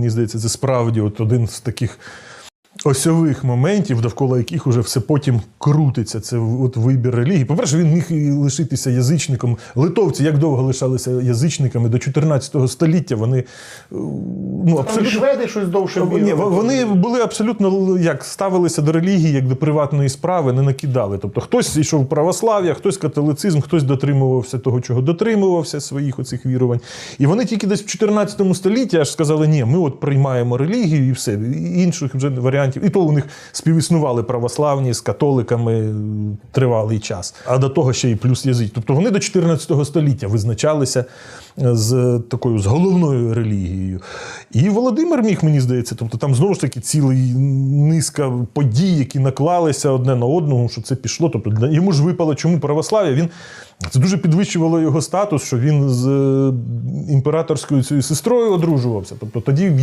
Мені здається, це справді от один з таких осьових моментів, довкола яких уже все потім крутиться. Це от вибір релігії. По-перше, він міг лишитися язичником. Литовці як довго лишалися язичниками до 14 століття. Вони е, ну, абсолютно. шведи щось довше Ні, вони були абсолютно як ставилися до релігії, як до приватної справи, не накидали. Тобто хтось йшов в православ'я, хтось католицизм, хтось дотримувався того, чого дотримувався своїх оцих вірувань. І вони тільки десь в 14 столітті аж сказали, ні, ми от приймаємо релігію і все. Інших вже варіантів. І то у них співіснували православні з католиками тривалий час. А до того ще й плюс язик. Тобто вони до 14 століття визначалися з такою з головною релігією. І Володимир міг, мені здається, тобто там знову ж таки цілий низка подій, які наклалися одне на одного, що це пішло. Тобто йому ж випало чому православ'я. Він це дуже підвищувало його статус, що він з е, імператорською цією сестрою одружувався. Тобто тоді в